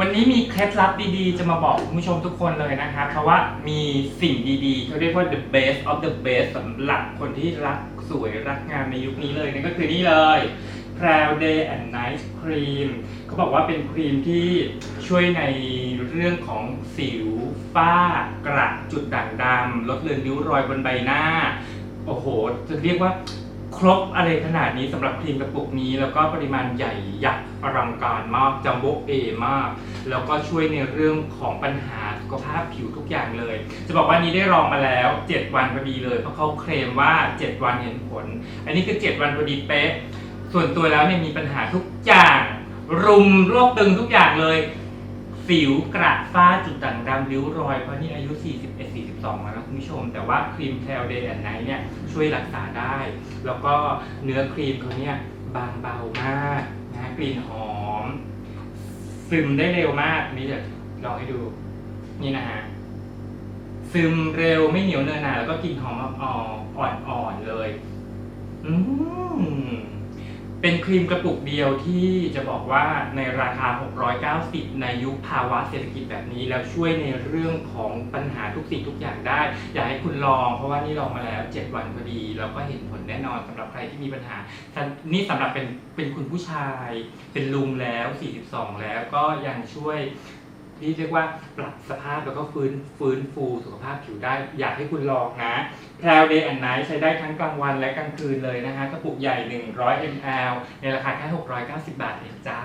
วันนี้มีเคล็ดลับดีๆ จะมาบอกคุณผู้ชมทุกคนเลยนะคะเพราะว่ามีสิ่งดีๆเขาเรียกว่า the best of the best สำหรับคนที่รักสวยรักงามในยุคนี้เลยนั่นก็คือนี่เลย p r o u Day and Night Cream เขาบอกว่าเป็นครีมที่ช่วยในเรื่องของสิวฝ้ากระจุดด่างดำลดเลือนริ้วรอยบนใบหน้า โอ้โห จะเรียกว่า ครบอะไรขนาดนี้สำหรับครีมกระปุกนี้ แล้วก็ปริมาณใหญ่ยักษ์อลังการมากจัมโบ้เอมาก แล้วก็ช่วยในเรื่องของปัญหาสุขภาพผิวทุกอย่างเลย จะบอกว่านี้ได้ลองมาแล้ว 7 วันพอดีเลย เพราะเขาเคลมว่า 7 วันเห็นผล อันนี้คือ 7 วันพอดีเป๊ะส่วนตัวแล้วเนี่ยมีปัญหาทุกอย่าง รุมรวบตึงทุกอย่างเลยสิวกระฝ้าจุดด่างดำริ้วรอย เพราะนี่อายุ 41 42 แล้วนะคุณผู้ชม แต่ว่าครีมแคลเดย์แอนไนเนี่ยช่วยรักษาได้ แล้วก็เนื้อครีมเขาเนี่ยบางเบามากนะกลิ่นหอม ซึมได้เร็วมากนี่เดี๋ยวลองให้ดู นี่นะฮะซึมเร็วไม่เหนียวเนอะหนาแล้วก็กลิ่นหอมอ่อนๆเลย อืม เป็นครีมกระปุกเดียวที่จะบอกว่าในราคา 690 ในยุคภาวะเศรษฐกิจแบบนี้ แล้วช่วยในเรื่องของปัญหาทุกสิ่งทุกอย่างได้ อยากให้คุณลองเพราะว่านี่ลองมาแล้ว 7 วันพอดี แล้วก็เห็นผลแน่นอนสำหรับใครที่มีปัญหา นี่สำหรับเป็นเป็นคุณผู้ชาย เป็นลุงแล้ว 42 แล้วก็ยังช่วย ที่เรียกว่าปรับสภาพแล้วก็ฟื้นฟื้นฟูสุขภาพผิวได้ อยากให้คุณลองนะแพรวเดย์แอนไนท์ใช้ได้ทั้งกลางวันและกลางคืนเลยนะฮะกระปุกใหญ่ 100 ml ในราคาแค่ 690 บาทเองจ้า